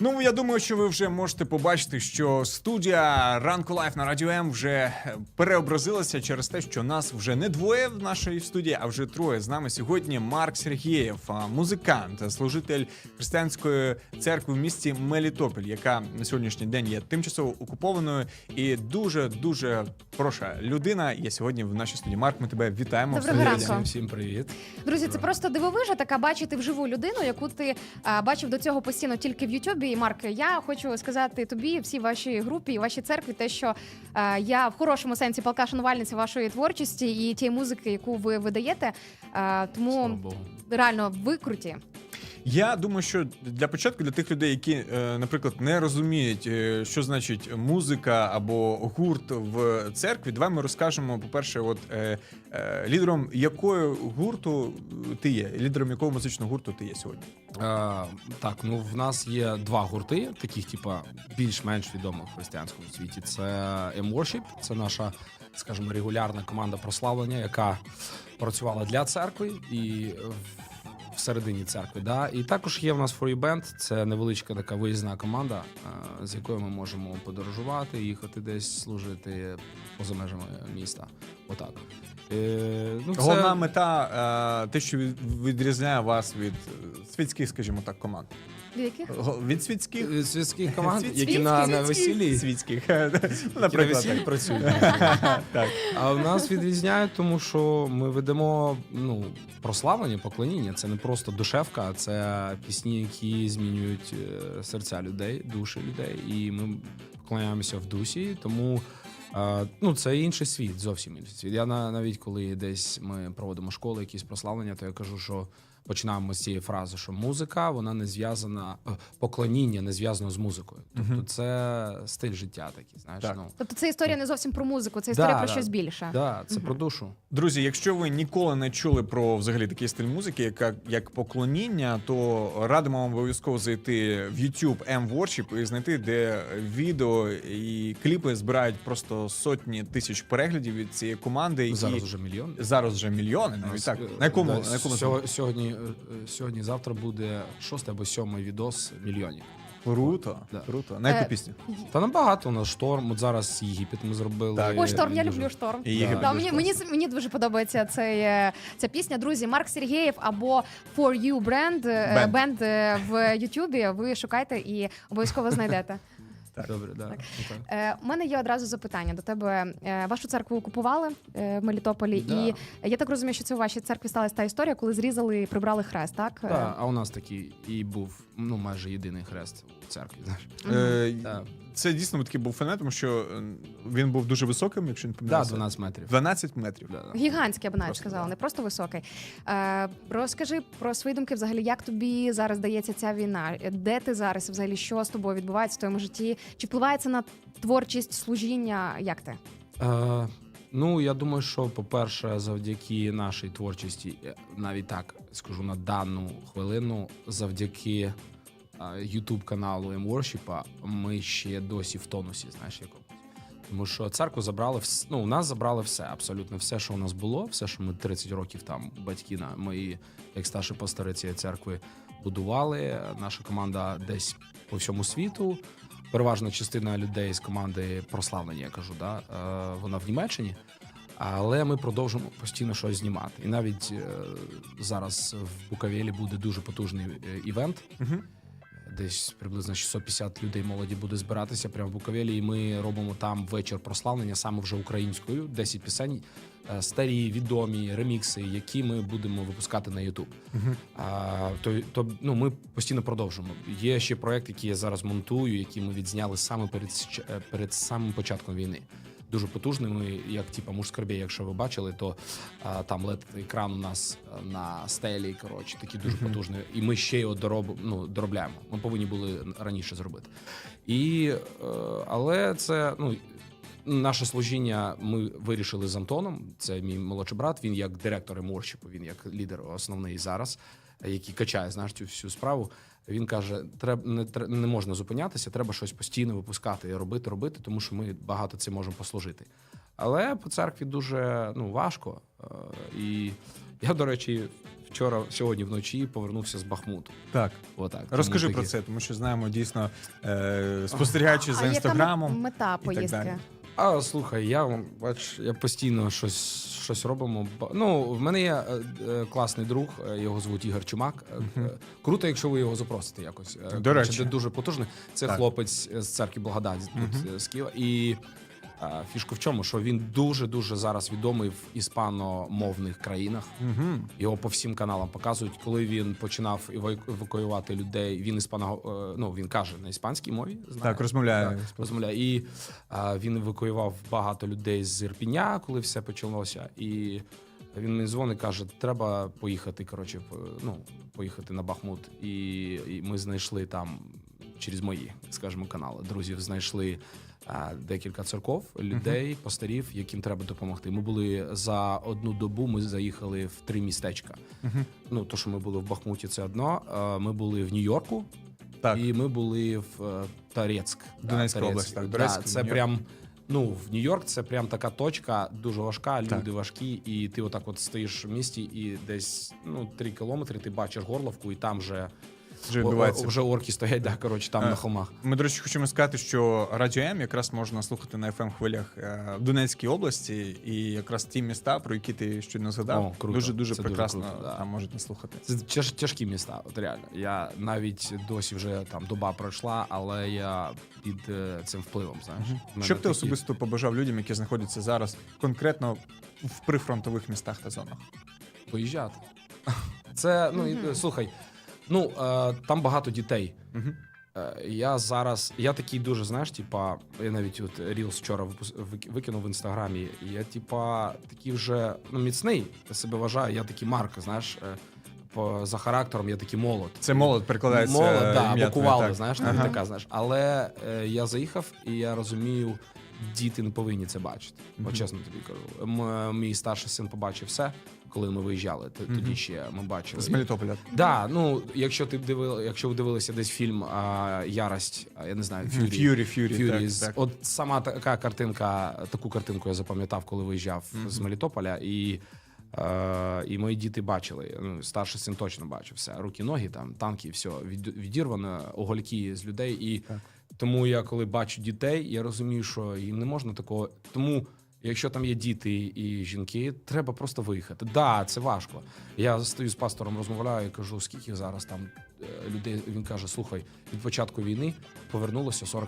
Ну, я думаю, що ви вже можете побачити, що студія Ранку Лайф на Радіо М вже е, переобразилася через те, що нас вже не двоє в нашій студії, а вже троє. З нами сьогодні Марк Сергієв, музикант, служитель християнської церкви в місті Мелітополь, яка на сьогоднішній день є тимчасово окупованою і дуже дуже проша людина. Є сьогодні в нашій студії. Марк, ми тебе вітаємо. Доброго ранку. Всім, всім привіт. Друзі, це просто дивовижа така бачити вживу людину, яку ти а, бачив до цього постійно тільки в Ютубі. І Марк, я хочу сказати тобі, всій вашій групі і вашій церкві, те, що е, я в хорошому сенсі палка шанувальниця вашої творчості і тієї музики, яку ви видаєте. Е, тому Слава Богу. реально ви круті. Я думаю, що для початку для тих людей, які, е, наприклад, не розуміють, е, що значить музика або гурт в церкві, давай ми розкажемо. По-перше, от е, лідером якої гурту ти є, лідером якого музичного гурту ти є сьогодні? Е, так, ну в нас є два гурти, таких, типа, більш-менш відомих в християнському світі. Це M-Worship, це наша, скажімо, регулярна команда прославлення, яка працювала для церкви і всередині церкви. Да? І також є в нас Band, це невеличка така виїзна команда, е, з якою ми можемо подорожувати, їхати десь служити поза межами міста. Отак. Е, ну, це- Головна мета е, те, що відрізняє вас від світських, скажімо так, команд. Від яких? Від світських Е, світських команд, які на, на Світських? весіллі світських, які на наприклад. весіллі так. працюють. Так. А в нас відрізняють, тому що ми ведемо ну прославлення, поклоніння. Це не просто душевка, а це пісні, які змінюють е, серця людей, душі людей. І ми поклоняємося в дусі. Тому е, ну це інший світ, зовсім інший світ. Я на- навіть коли десь ми проводимо школи, якісь прославлення, то я кажу, що. Починаємо з цієї фрази, що музика вона не зв'язана, е, поклоніння не зв'язано з музикою. Тобто Мгм. це стиль життя такий, знаєш. Так. Ну Тобто це історія не зовсім про музику, це історія Да, про да. щось більше. да, це про душу. Друзі, якщо ви ніколи не чули про взагалі такий стиль музики, як, як поклоніння, то радимо вам обов'язково зайти в YouTube M-Worship і знайти, де відео і кліпи збирають просто сотні тисяч переглядів від цієї команди. Зараз уже мільйон. зараз вже мільйони. Навіть так. На якому, Да, на якому сьо- сьогодні, е, сьогодні, завтра буде шостий або сьомий відос мільйонів. круто, Да. круто. На яку Е, пісню? Та набагато у нас шторм. От зараз Єгипет ми зробили. Так. Ой, шторм, я люблю шторм. І Єгипет Да, мені, мені, мені дуже подобається цей, е, ця пісня. Друзі, Марк Сергєєв або For You Brand, е, Бенд. бенд е, в Ютубі. Ви шукайте і обов'язково знайдете. Добре, да. так. Е, У мене є одразу запитання до тебе. Е, Вашу церкву окупували е, в Мелітополі, Да. і я так розумію, що це у вашій церкві сталася та історія, коли зрізали і прибрали хрест, так? Е, Да, а у нас такий і був ну майже єдиний хрест у церкві. Знаєш. Е, Да. Це дійсно такий був феномен, тому що е, він був дуже високим, якщо не Да, 12 метрів. 12 метрів. Да, да. Гігантський, я б навіть Просто, сказала, да. не просто високий. Е, розкажи про свої думки взагалі, як тобі зараз дається ця війна? Де ти зараз? Взагалі, що з тобою відбувається в твоєму житті? Чи впливає це на творчість, служіння? Як ти? Е, ну, я думаю, що, по-перше, завдяки нашій творчості, е, навіть так скажу на дану хвилину, завдяки Ютуб каналу M-Worship, ми ще досі в тонусі, знаєш, якомусь. Тому що церкву забрали вс- ну, у нас забрали все, абсолютно все, що у нас було, все, що ми 30 років там, батьки на мої, як старші пастори цієї церкви, будували. Наша команда десь по всьому світу. Переважна частина людей з команди прославлення, я кажу, да, е, вона в Німеччині. Але ми продовжуємо постійно щось знімати. І навіть е, зараз в Букавелі буде дуже потужний е, івент. Мгм. Десь приблизно 650 людей молоді буде збиратися прямо в Буковелі, і ми робимо там вечір прославлення саме вже українською. 10 пісень, е, старі, відомі ремікси, які ми будемо випускати на YouTube. Мгм. А, то, то ну, ми постійно продовжуємо. Є ще проект, який я зараз монтую, який ми відзняли саме перед е, перед самим початком війни. Дуже потужними, як типа муж мужскарбі, якщо ви бачили, то а, там лед екран у нас на стелі. Коротше, такі дуже потужні. І ми ще його дороб, ну, доробляємо. Ми повинні були раніше зробити. І, е, але це ну. Наше служіння ми вирішили з Антоном. Це мій молодший брат. Він як директор еморщипу, він як лідер основний зараз, який качає знаєш, цю всю справу. Він каже: треба не, не можна зупинятися, треба щось постійно випускати і робити, робити, тому що ми багато цим можемо послужити. Але по церкві дуже ну важко. Е, І я, до речі, вчора, сьогодні вночі повернувся з Бахмуту. Так. Отак. Тому Розкажи такі- про це, тому що знаємо дійсно, е, спостерігаючи за а яка інстаграмом. мет- мета і так поїздки? А слухай, я бач, я постійно щось, щось робимо. Ну, в мене є е, е, класний друг, е, його звуть Ігор Чумак. Круто, якщо ви його запросите якось. До речі. Це дуже потужний. Це Так. хлопець з церкви Благодать тут з Києва. І фішка в чому? Що він дуже дуже зараз відомий в іспаномовних країнах. Угу. Його по всім каналам показують, коли він починав еваку- евакуювати людей. Він іспано, е, ну він каже на іспанській мові. Знає, Так, розмовляє. Так, розмовляє. І а, він евакуював багато людей з Ірпіня, коли все почалося. І він мені дзвонить, каже: треба поїхати. Коротше, ну поїхати на Бахмут. І, і ми знайшли там через мої, скажімо, канали. Друзів знайшли. а, Декілька церков, людей, пастирів, яким треба допомогти. Ми були за одну добу. Ми заїхали в три містечка. Ну то, що ми були в Бахмуті, це одно. Е, Ми були в Нью-Йорку, Так. і ми були в е, Тарецьк. Донецька область, так, Да, це прям. Ну, в Нью-Йорк це прям така точка, дуже важка, люди Так. важкі, і ти отак от стоїш в місті, і десь ну, три кілометри ти бачиш горловку, і там вже, Вже відбувається. вже орки стоять, да, коротше, там Е, на холмах. Ми, до речі, хочемо сказати, що Радіо М якраз можна слухати на fm хвилях е, в Донецькій області, і якраз ті міста, про які ти щойно згадав, О, круто. дуже дуже Це дуже прекрасно круто, да. там можете слухати. Це тяж, тяжкі міста, от реально. Я навіть досі вже там доба пройшла, але я під е, цим впливом. Знаєш, мене Що б ти такі- особисто побажав людям, які знаходяться зараз конкретно в прифронтових містах та зонах? поїжджати. Це ну і, слухай. Ну е, там багато дітей. Угу. Е, Я зараз, я такий дуже, знаєш, типа, я навіть от Reels вчора випус- вик- викинув в інстаграмі. і Я, типа, такий вже ну, міцний. Я себе вважаю, я такий Марк, знаєш, е, по, за характером я такий молод. Це молод перекладається. Молод, да, або твоє, кувалда, так. знаєш, Ага. така, знаєш. Але е, я заїхав, і я розумію, діти не повинні це бачити. Мгм. От чесно тобі кажу. М- мій старший син побачив все, коли ми виїжджали. Т- Тоді ще ми бачили. З Мелітополя. Да, ну якщо ти дивили, якщо ви дивилися десь фільм а, Ярость, я не знаю, Фюрі. Ф'юрі, Ф'юрі, Фюрі. так, так. От сама така картинка, таку картинку я запам'ятав, коли виїжджав Мгм. з Мелітополя, і, е, і мої діти бачили. Ну, старший син точно бачив все. Руки, ноги, там, танки, все від, відірвано, огольки з людей. І Так. Тому я, коли бачу дітей, я розумію, що їм не можна такого. Тому. Якщо там є діти і жінки, треба просто виїхати. Да, це важко. Я стою з пастором, розмовляю і кажу, скільки зараз там е, людей. Він каже: слухай, від початку війни повернулося 40%.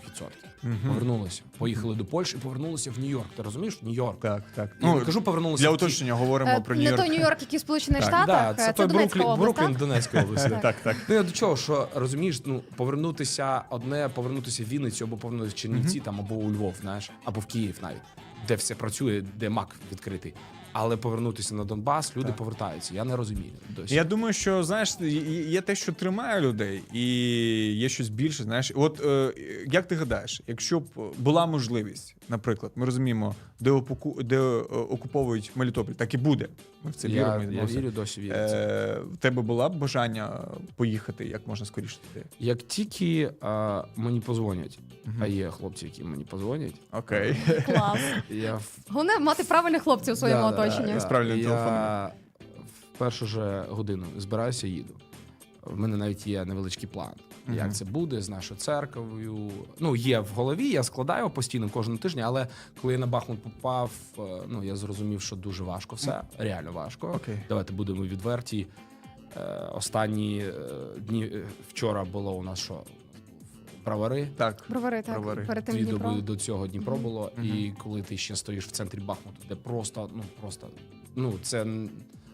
Мгм. Повернулося. Поїхали до Польщі, повернулися в Нью-Йорк. Ти розумієш? Нью-Йорк. Так, так. Ну, Ну, кажу, повернулися для уточнення говоримо Е, про Не той Нью-Йорк. Нью-Йорк, який Сполучених Штатах, Да, е, це, це, той Бруклін, Бруклін так? Донецької області. Так, так. Ну я до чого, що розумієш, ну повернутися одне, повернутися в Вінницю або повернутися в Чернівці, там або у Львов, знаєш, або в Київ навіть, де все працює, де мак відкритий. Але повернутися на Донбас, люди Так. повертаються. Я не розумію досі. Я думаю, що знаєш, є- те, що тримає людей, і є щось більше. Знаєш, от е, як ти гадаєш, якщо б була можливість, наприклад, ми розуміємо, де опоку, де е, окуповують Мелітополь, так і буде. Ми в це я, віримо. я вірю, досі вірю. в. Е, в тебе була б бажання поїхати як можна скоріше туди? Як тільки а, мені позвонять, Мгм. а є хлопці, які мені позвонять, Окей. Клас. я в Головне мати правильних хлопців у своєму Да, оточенні. да. З правильним я в першу же годину збираюся, їду. В мене навіть є невеличкий план. Мгм. Як це буде з нашою церков'ю? Ну, є в голові, я складаю постійно кожного тижня, але коли я на Бахмут попав, е, ну я зрозумів, що дуже важко все, реально важко. Окей. Давайте будемо відверті. Е, Останні е, дні вчора було у нас що? Бравари. Так. Бровари, так, Бровари. перед тим Дві доби до цього Дніпро було, Мгм. і коли ти ще стоїш в центрі Бахмуту, де просто, ну просто, ну це,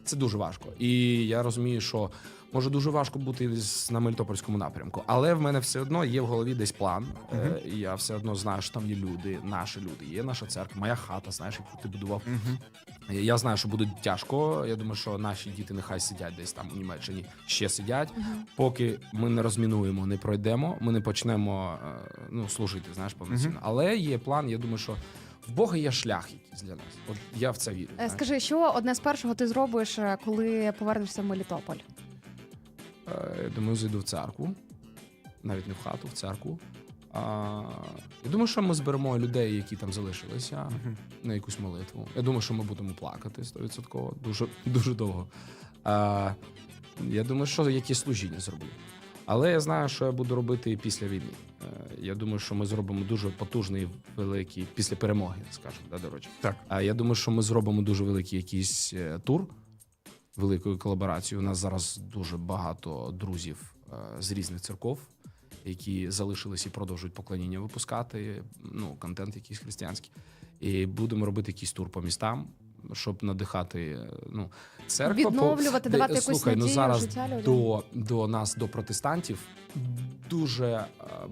це дуже важко. І я розумію, що може дуже важко бути на Мелітопольському напрямку, але в мене все одно є в голові десь план. Е, і я все одно знаю, що там є люди, наші люди, є наша церква, моя хата, знаєш, яку ти будував. Мгм. Я знаю, що буде тяжко. Я думаю, що наші діти нехай сидять десь там у Німеччині, ще сидять. Мгм. Поки ми не розмінуємо, не пройдемо, ми не почнемо е, ну, служити, знаєш, повноцінно. Мгм. Але є план, я думаю, що в Бога є шлях якийсь для нас. От я в це вірю. Е, знаєш. Скажи, що одне з першого ти зробиш, коли повернешся в Мелітополь? Е, Я думаю, зайду в церкву, навіть не в хату, в церкву. А, я думаю, що ми зберемо людей, які там залишилися, на якусь молитву. Я думаю, що ми будемо плакати 100%, дуже, дуже довго. А, я думаю, що якісь служіння зроблю. Але я знаю, що я буду робити після війни. Е, Я думаю, що ми зробимо дуже потужний, великий після перемоги, скажімо, да, до речі. Так. А я думаю, що ми зробимо дуже великий якийсь е, тур великою колаборацією. У нас зараз дуже багато друзів е, з різних церков, які залишились і продовжують поклоніння випускати. Ну, контент якийсь християнський. І будемо робити якийсь тур по містам, щоб надихати. е, Ну, церква Відновлювати, по... давати якусь надію ну зараз життя людям. до, до нас, до протестантів, дуже е,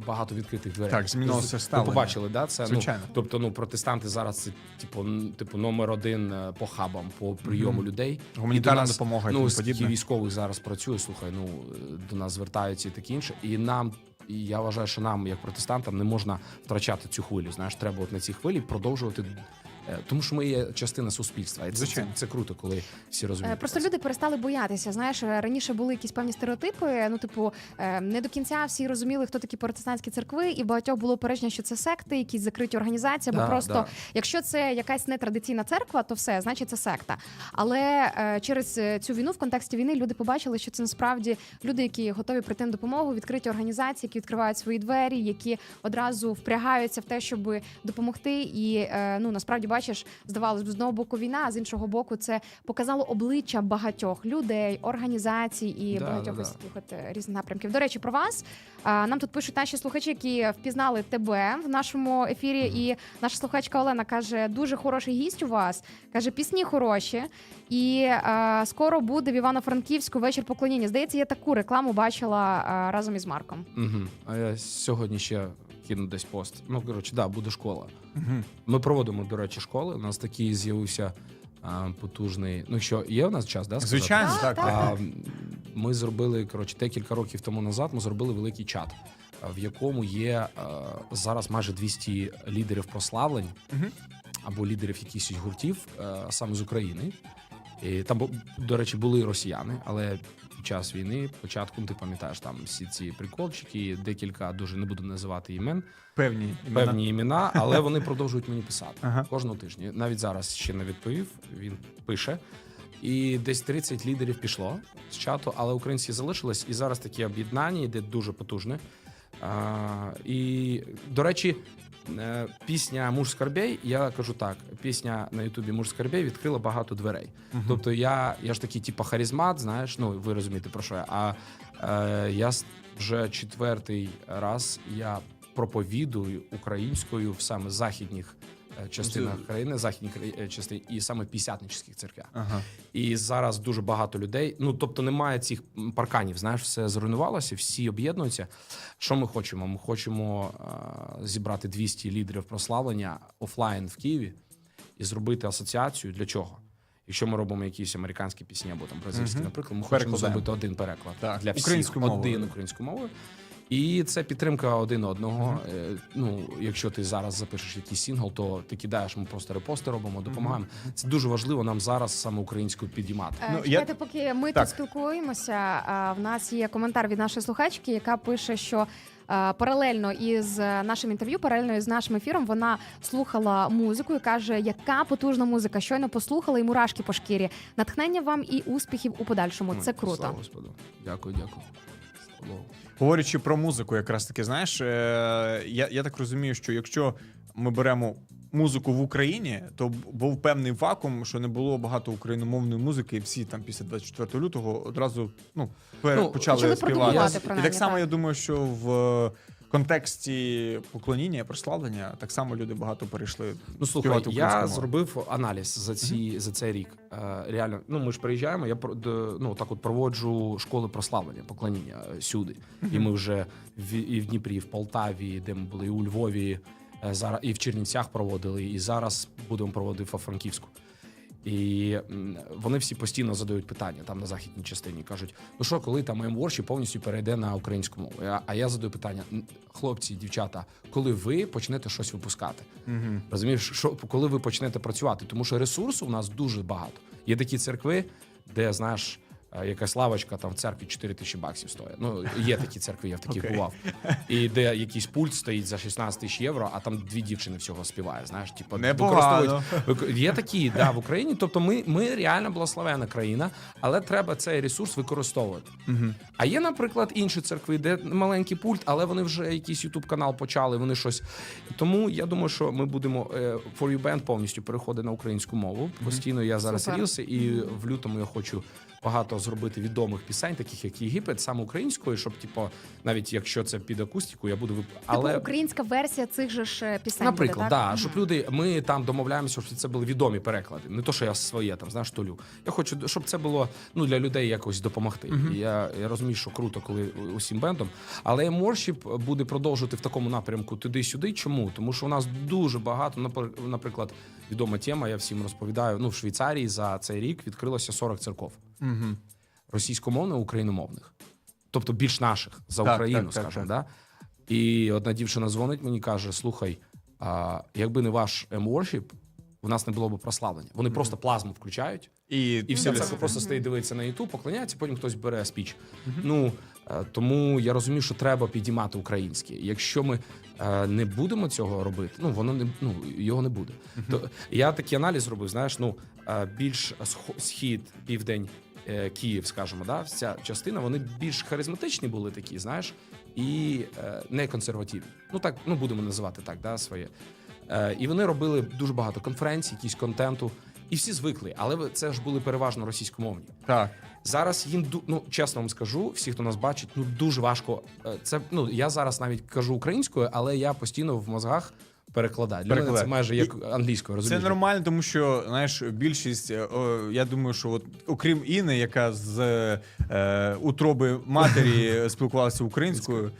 багато відкритих дверей. Так, змінилося Ви побачили, да? Це Звичайно. Ну, тобто, ну протестанти зараз це типу, типу номер один е, по хабам, по прийому Мгм. людей. Гуманітарна нас, допомога Ну, подібне. військових зараз працює, слухай, ну е, до нас звертаються і таке інше. І нам, і я вважаю, що нам, як протестантам, не можна втрачати цю хвилю. Знаєш, треба от на цій хвилі продовжувати. Е, Тому що ми є частина суспільства, і це, це, це круто, коли всі розуміють. Е, Просто люди перестали боятися. Знаєш, е, раніше були якісь певні стереотипи. Ну, типу, не до кінця всі розуміли, хто такі протестантські церкви, і багатьох було перечення, що це секти, якісь закриті організації, або Да, просто да. якщо це якась нетрадиційна церква, то все, значить це секта. Але через цю війну, в контексті війни, люди побачили, що це насправді люди, які готові прийти на допомогу, відкриті організації, які відкривають свої двері, які одразу впрягаються в те, щоб допомогти. І ну насправді бачиш, здавалось б, з одного боку війна, а з іншого боку, це показало обличчя багатьох людей, організацій і Да, багатьох да, да. ось таких от е, різних напрямків. До речі, про вас а, нам тут пишуть наші слухачі, які впізнали тебе в нашому ефірі. І наша слухачка Олена каже: дуже хороший гість у вас. каже, пісні хороші. І а, скоро буде в Івано-Франківську вечір поклоніння. Здається, я таку рекламу бачила а, разом із Марком. Угу. А я сьогодні ще кину десь пост. Ну, коротше, да, буде школа. Мгм. Ми проводимо, до речі, школи. У нас такий з'явився а, потужний. Ну, що є у нас час, да? сказати? Звичайно, Так. А, ми зробили коротше декілька років тому назад. Ми зробили великий чат, в якому є а, зараз майже 200 лідерів прославлень Мгм. або лідерів якихось гуртів а, саме з України. І там, до речі, були росіяни, але під час війни, початку, ти пам'ятаєш там всі ці приколчики, декілька дуже не буду називати імен, Певні імена. певні імена, але вони продовжують мені писати Ага. кожного тижня. Навіть зараз ще не відповів. Він пише. І десь 30 лідерів пішло з чату, але українці залишились. І зараз таке об'єднання йде дуже потужне. А, і, до речі, пісня Муж Скарбей, я кажу так: пісня на Ютубі Муж Скарбей відкрила багато дверей. Мгм. Тобто я, я ж такий, типу, харизмат, знаєш, ну ви розумієте про що я. А е, я вже четвертий раз я проповідую українською в саме західних е, частинах Це- країни, західній краї- е, частині, і саме п'ятдесятнических церквях. Ага. І зараз дуже багато людей. Ну тобто немає цих парканів. Знаєш, все зруйнувалося, всі об'єднуються. Що ми хочемо? Ми хочемо е, зібрати 200 лідерів прославлення офлайн в Києві і зробити асоціацію. Для чого? Якщо ми робимо якісь американські пісні або там бразильські, Мгм. наприклад, ми хочемо зробити один переклад Так, для всіх, українською мовою. один українською мовою. І це підтримка один одного. Е, Ну, якщо ти зараз запишеш якийсь сингл, то ти кидаєш, ми просто репости робимо, допомагаємо. Це дуже важливо нам зараз саме українською підіймати. Е, Ну, я- Чекайте, поки ми Так. тут спілкуємося. В нас є коментар від нашої слухачки, яка пише, що е, паралельно із нашим інтерв'ю, паралельно із нашим ефіром, вона слухала музику і каже, яка потужна музика. Щойно послухала і мурашки по шкірі. Натхнення вам і успіхів у подальшому. Це круто. Слава Господу. Дякую, дякую. Слава Говорячи про музику, якраз таки, знаєш, е, я, я так розумію, що якщо ми беремо музику в Україні, то був певний вакуум, що не було багато україномовної музики, і всі там після 24 лютого одразу ну, пер- Ну, почали співати. І так само я думаю, що в контексті поклоніння, прославлення, так само люди багато перейшли. Ну слухай, я зробив аналіз за ці за цей рік. Е, реально, ну ми ж приїжджаємо. Я про- ну так от проводжу школи прославлення, поклоніння е, сюди. І ми вже в і в Дніпрі, і в Полтаві, де ми були, і у Львові е, зараз і в Чернівцях проводили, і зараз будемо проводити в Франківську. І вони всі постійно задають питання там на західній частині. кажуть: ну що, коли там МВОРші повністю перейде на українську мову? А- я задаю питання: хлопці, дівчата, коли ви почнете щось випускати? Угу. Розумієш, що коли ви почнете працювати, тому що ресурсу у нас дуже багато. Є такі церкви, де знаєш, якась лавочка там в церкві 4 тисячі баксів стоїть. Ну, є такі церкви, я в таких Окей. бував. І де якийсь пульт стоїть за 16 тисяч євро, а там дві дівчини всього співає. Знаєш, типу, Непогано. Вик- Є такі, да, в Україні. Тобто, ми, ми реально благословена країна, але треба цей ресурс використовувати. А є, наприклад, інші церкви, де маленький пульт, але вони вже якийсь ютуб канал почали. Вони щось. Тому я думаю, що ми будемо е, For You Band повністю переходить на українську мову. Постійно я зараз рілси, і в лютому я хочу. Багато зробити відомих пісень, таких як Єгипет, саме українською, щоб типу, навіть якщо це під акустику, я буду вип... Типу українська версія цих же ж е, пісень. Наприклад, буде, да, так? щоб люди, ми там домовляємося, щоб це були відомі переклади. Не то, що я своє там знаєш толю. Я хочу, щоб це було ну для людей якось допомогти. І я, я розумію, що круто, коли усім бендом. Але Worship буде продовжувати в такому напрямку туди-сюди. Чому? Тому що у нас дуже багато, напр- наприклад, відома тема. Я всім розповідаю. Ну в Швейцарії за цей рік відкрилося 40 церков Угу. російськомовних, україномовних, тобто більш наших за Так, Україну, так, так, скажімо, так. да. І одна дівчина дзвонить мені, каже: слухай, а, якби не ваш M-Worship, у нас не було б прославлення. Вони просто плазму включають, І, і вся церква просто стоїть дивиться на YouTube, поклоняється, потім хтось бере спіч. Ну е, тому я розумію, що треба підіймати українське. Якщо ми е, не будемо цього робити, ну воно не ну його не буде. То я такий аналіз зробив. Знаєш, ну більш схо- схід, південь. е, Київ, скажімо, да, вся частина, вони більш харизматичні були такі, знаєш, і е, не консервативні. Ну так, ну будемо називати так, да, своє. Е, і вони робили дуже багато конференцій, якісь контенту, і всі звикли, але це ж були переважно російськомовні. Так. Зараз їм ну чесно вам скажу, всі, хто нас бачить, ну дуже важко. Е, Це ну я зараз навіть кажу українською, але я постійно в мозгах перекладаю. Для мене це майже як англійською. Це Розумієш? нормально, тому що знаєш, більшість, е, о, я думаю, що от окрім Іни, яка з е, утроби матері спілкувалася українською, е,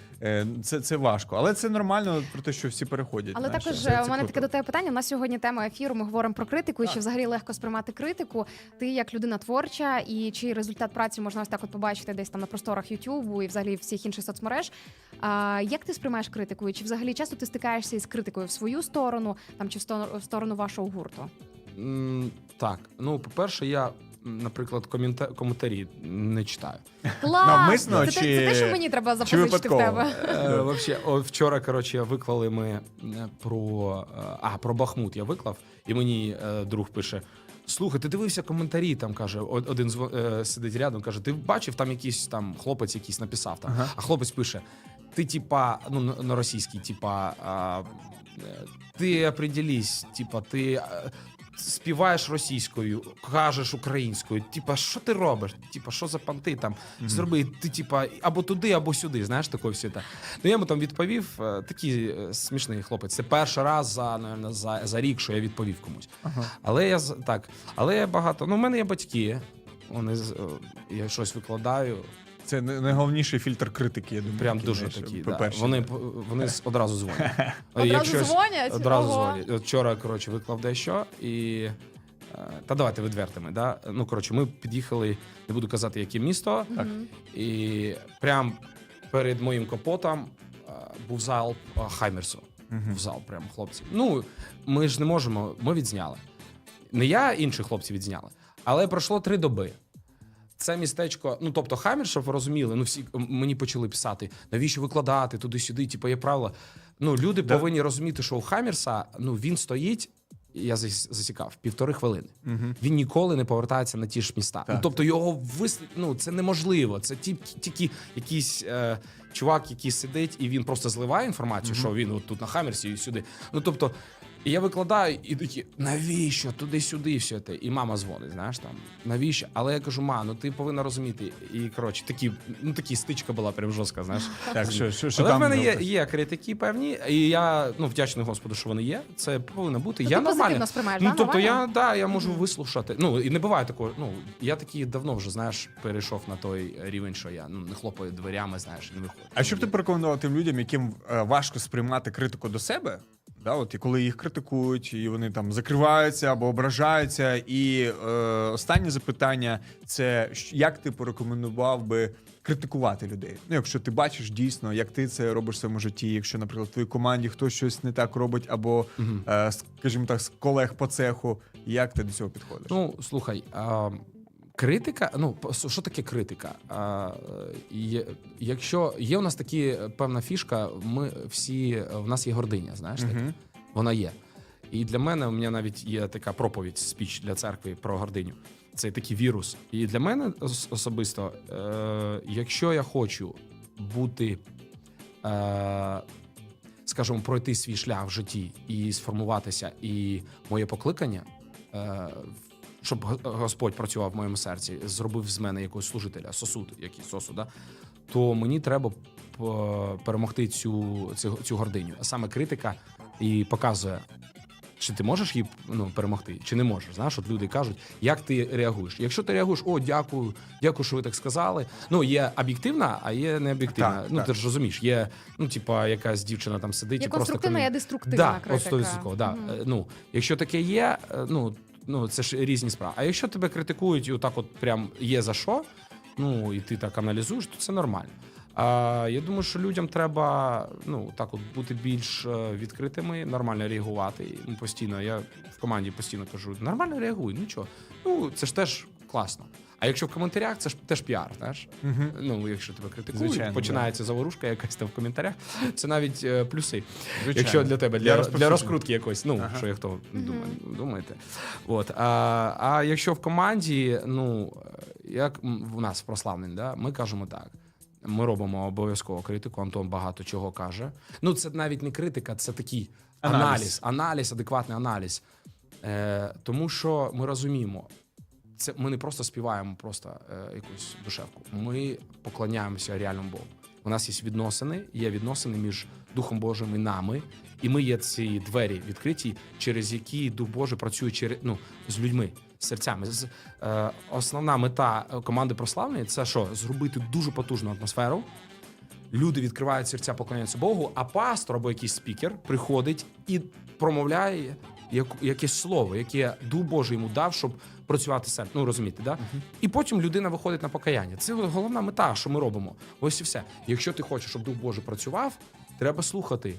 це, це важко. Але це нормально про те, що всі переходять. Але знаєш, також це- е, у мене таке до тебе питання. У нас сьогодні тема ефіру. Ми говоримо про критику, і чи взагалі легко сприймати критику. Ти як людина творча, і чий результат праці можна ось так от побачити десь там на просторах Ютубу і взагалі всіх інших соцмереж. А як ти сприймаєш критику? І чи взагалі часто ти стикаєшся із критикою в свою сторону, там чи в сто- сторону вашого гурту? Так, ну по-перше, я, м, наприклад, комента- коментарі не читаю. Клас! Навмисно це, те- це те, що мені треба запозичити в випадково? тебе. Е, Вообще, от вчора, коротше, виклали ми е, про е, а про Бахмут. Я виклав, і мені е, друг пише: Слухай, ти дивився коментарі? Там каже, о- один е, сидить рядом, каже: Ти бачив там якийсь там хлопець, якийсь написав там. Ага. А хлопець пише: Ти, типа, ну на- на російській, типа, а, е, ти определись, типа, ти. е, Співаєш російською, кажеш українською. Типа, що ти робиш? Типа, що за панти там? Зроби ти, типа, або туди, або сюди. Знаєш, такої все та. Ну я йому там відповів. е, Такий е, смішний хлопець. Це перший раз за, наверно, за, за рік, що я відповів комусь. Ага. Але я так, але я багато. Ну, в мене є батьки. Вони е, я щось викладаю. Це найголовніший фільтр критики, я думаю. Прям дуже знаєш, такі. Да. по-перше. Вони вони з- одразу дзвонять. Одразу дзвонять? Одразу Ого. дзвонять. От Вчора, коротше, виклав дещо і. е, Та давайте відвертими. Да? Ну, коротше, ми під'їхали, не буду казати, яке місто. Мгм. І прям перед моїм капотом е, був зал е, Хаймерсу. Мгм. В зал, прям хлопці. Ну, ми ж не можемо, ми відзняли. Не я, інші хлопці відзняли. Але пройшло три доби. Це містечко, ну тобто Хаммер, щоб ви розуміли, ну всі мені почали писати, навіщо викладати туди-сюди, типу, є правила. Ну, люди Да. повинні розуміти, що у Хаммерса ну, він стоїть, я засікав, півтори хвилини. Мгм. Він ніколи не повертається на ті ж міста. Так. Ну, тобто його вис... ну, це неможливо. Це тільки, тільки якийсь е, чувак, який сидить, і він просто зливає інформацію, що він от тут на Хаммерсі і сюди. Ну тобто, і я викладаю, і такі, навіщо? Туди-сюди все те. І мама дзвонить, знаєш там, навіщо? Але я кажу, ма, ну ти повинна розуміти. І коротше, такі, ну такі стичка була прям жорстка, знаєш. Так, що, що, що Але там в мене є, є критики певні, і я ну вдячний Господу, що вони є. Це повинно бути. Ну, я ти позитивно нормально. сприймаєш, Ну да? тобто Нормально? я да, я можу вислухати. Ну і не буває такого. Ну я такий давно вже знаєш, перейшов на той рівень, що я ну не хлопаю дверями, знаєш, не виходжу. А що б ти порекомендував тим людям, яким е, важко сприймати критику до себе? Да, от і коли їх критикують, і вони там закриваються або ображаються. І е, останнє запитання це як ти порекомендував би критикувати людей? Ну, якщо ти бачиш дійсно, як ти це робиш в своєму житті, якщо, наприклад, в твоїй команді хтось щось не так робить, або, е, скажімо так, з колег по цеху, як ти до цього підходиш? Ну слухай, а, Критика, ну що таке критика? А, е, є, якщо є у нас такі е, певна фішка, ми всі в нас є гординя, знаєш? Мгм. вона є. І для мене у мене навіть є така проповідь, спіч для церкви про гординю. Це такий вірус. І для мене особисто, е, якщо я хочу бути, е, скажімо, пройти свій шлях в житті і сформуватися, і моє покликання, е, щоб Господь працював в моєму серці, зробив з мене якогось служителя, сосуд, який сосуд, да? то мені треба перемогти цю, цю, цю гординю. А саме критика і показує, чи ти можеш її ну, перемогти, чи не можеш. Знаєш, от люди кажуть, як ти реагуєш. Якщо ти реагуєш, о, дякую, дякую, що ви так сказали. Ну, є об'єктивна, а є не об'єктивна. Так, ну, так. ти ж розумієш, є, ну, типа, якась дівчина там сидить Є і просто конструктивна, комі- є деструктивна да, критика. От 100%, да. Мгм. Е, Ну, якщо таке є, е, ну, ну це ж різні справи. А якщо тебе критикують і отак, от прям є за що, ну і ти так аналізуєш, то це нормально. А я думаю, що людям треба ну так, от бути більш е, відкритими, нормально реагувати. Ну, постійно я в команді постійно кажу: нормально реагуй, нічого. Ну це ж теж класно. А якщо в коментарях, це ж теж піар, знаєш. Мгм. Ну, якщо тебе критикують, Звичайно, починається заворушка якась там в коментарях. Це навіть е, плюси. Звичайно. Якщо для тебе Для для, для, розкрутки якоїсь, ну Ага. що як то Мгм. думає, думаєте. От а, а якщо в команді, ну як м, в нас в прославлені, да, ми кажемо так. Ми робимо обов'язково критику. Антон багато чого каже. Ну, це навіть не критика, це такий Аналіз. аналіз, аналіз, адекватний аналіз. Е, тому що ми розуміємо, це ми не просто співаємо просто е, якусь душевку. Ми поклоняємося реальному Богу. У нас є відносини, є відносини між Духом Божим і нами, і ми є ці двері відкриті, через які Дух Божий працює через ну з людьми, з серцями. З, е, основна мета е, команди прославлення це що? Зробити дуже потужну атмосферу. Люди відкривають серця, поклоняються Богу, а пастор або якийсь спікер приходить і промовляє якесь слово, яке Дух Божий йому дав, щоб працювати серцем. Ну розумієте, да? І потім людина виходить на покаяння. Це головна мета, що ми робимо. Ось і все. Якщо ти хочеш, щоб Дух Божий працював, треба слухати.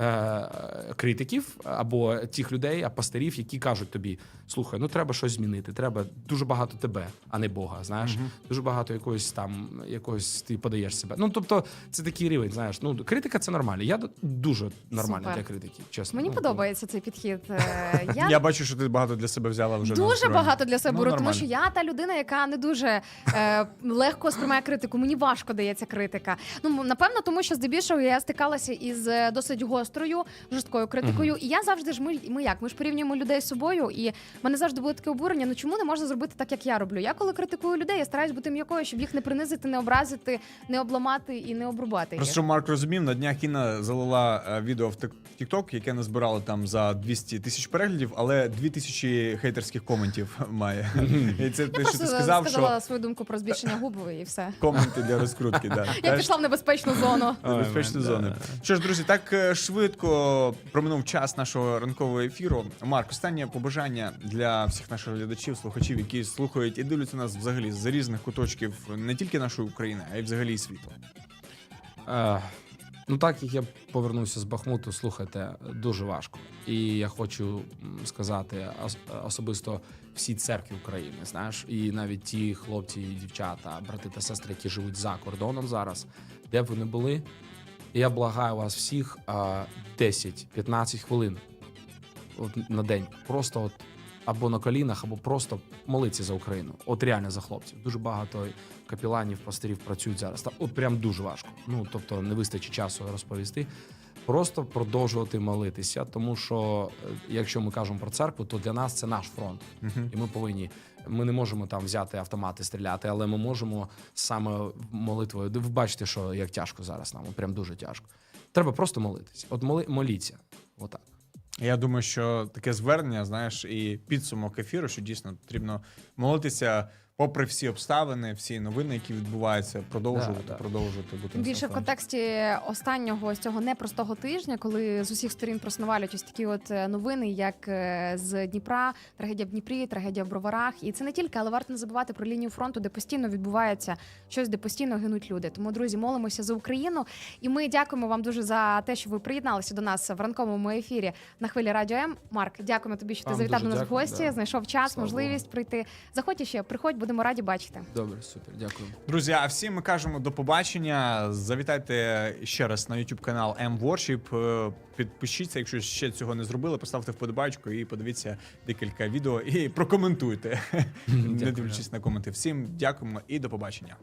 Е, Критиків або тих людей, а пастирів, які кажуть тобі: слухай, ну треба щось змінити. Треба дуже багато тебе, а не Бога. Знаєш, дуже багато якогось там, якогось ти подаєш себе. Ну тобто, це такий рівень. Знаєш, ну критика це нормально. Я дуже нормально для критики. Чесно, Мені Ну, подобається цей підхід. Е, Я, Я бачу, що ти багато для себе взяла вже. дуже багато для себе Ну, беру, тому що я та людина, яка не дуже е, легко сприймає критику. Мені важко дається критика. Ну напевно, тому що здебільшого я стикалася із досить гострою, жорсткою критикою. І я завжди ж ми, ми як? Ми ж порівнюємо людей з собою, і в мене завжди було таке обурення. Ну чому не можна зробити так, як я роблю? Я коли критикую людей, я стараюсь бути м'якою, щоб їх не принизити, не образити, не обламати і не обрубати. їх. Просто щоб Марк розумів, на днях Інна залила е, відео в TikTok, яке назбирало там за 200 тисяч переглядів, але 2000 хейтерських коментів має. І це Я те, що просто ти сказав, сказала що свою думку про збільшення губ і все. коменти для розкрутки. Да. Я Теж пішла в небезпечну зону. Да. зони. Що ж, друзі, так е, швидко проминув час нашого ранкового ефіру. Марк, останнє побажання для всіх наших глядачів, слухачів, які слухають і дивляться нас взагалі з різних куточків не тільки нашої України, а й взагалі світу. Е, ну так як я повернувся з Бахмуту, слухайте, дуже важко. І я хочу сказати особисто всій церкві України, знаєш, і навіть ті хлопці, і дівчата, брати та сестри, які живуть за кордоном зараз, де б ви не були. Я благаю вас всіх а, 10-15 хвилин на день. Просто от або на колінах, або просто молитися за Україну. От реально за хлопців. Дуже багато капіланів, пастирів працюють зараз. Та от прям дуже важко. Ну тобто не вистачить часу розповісти. Просто продовжувати молитися, тому що е, якщо ми кажемо про церкву, то для нас це наш фронт, і ми повинні. Ми не можемо там взяти автомати, стріляти, але ми можемо саме молитвою. Ви бачите, що як тяжко зараз нам, прям дуже тяжко. Треба просто молитися. От моли, моліться. Отак. Я думаю, що таке звернення, знаєш, і підсумок ефіру, що дійсно потрібно молитися, попри всі обставини, всі новини, які відбуваються, продовжувати, Да, да. продовжувати бути Більше в контексті останнього ось цього непростого тижня, коли з усіх сторін проснувалюють ось такі от е, новини, як е, з Дніпра, трагедія в Дніпрі, трагедія в Броварах. І це не тільки, але варто не забувати про лінію фронту, де постійно відбувається щось, де постійно гинуть люди. Тому, друзі, молимося за Україну. І ми дякуємо вам дуже за те, що ви приєдналися до нас в ранковому ефірі на хвилі Радіо М. Марк, дякуємо тобі, що ти Вам завітав дуже до нас в дякую, гості. да. Знайшов час, Слава можливість прийти. Заходь ще, приходь, будемо Будемо раді бачити. Добре, супер, дякую. Друзі, а всім ми кажемо до побачення. Завітайте ще раз на YouTube канал M-Worship. Е, Підпишіться, якщо ще цього не зробили, поставте вподобайку і подивіться декілька відео і прокоментуйте, не дивлячись на коменти. Всім дякуємо і до побачення.